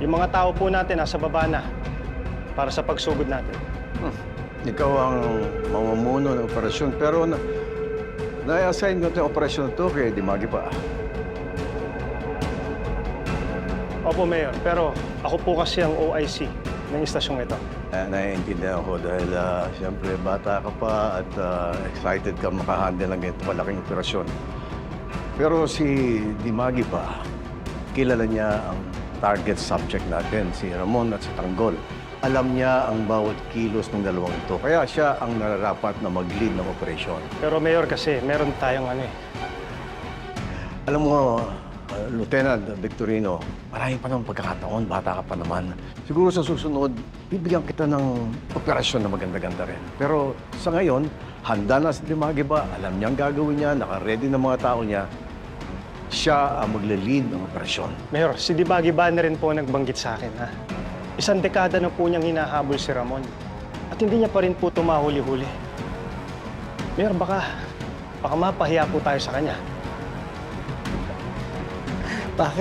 Yung mga tao po natin nasa baba na para sa pagsugod natin. Hmm. Ikaw ang mamumuno ng operasyon, pero na, na-assign ko itong operasyon na to kay Dimagi pa. Opo, Mayor. Pero ako po kasi ang OIC ng istasyong ito. Eh, naiintindihan ko dahil ah, siyempre bata ka pa at ah, excited ka makahandle ng ganito malaking operasyon. Pero si Dimagi pa, kilala niya ang target subject natin, si Ramon at si Tanggol. Alam niya ang bawat kilos ng dalawang ito. Kaya siya ang nararapat na mag-lead ng operasyon. Pero Mayor kasi, meron tayong ano eh. Alam mo, uh, Lieutenant Victorino, marami pa ng pagkakataon, bata ka pa naman. Siguro sa susunod, bibigyan kita ng operasyon na maganda-ganda rin. Pero sa ngayon, handa na si Dimagi ba? Alam niya ang gagawin niya, naka-ready ng mga tao niya. Siya ang magle-lead ng operasyon. Mayor, si Dibagi ba na rin po nagbanggit sa akin, ha? Isang dekada na po niyang hinahabol si Ramon. At hindi niya pa rin po tumahuli-huli. Mayor, baka, baka mapahiya po tayo sa kanya. Bakit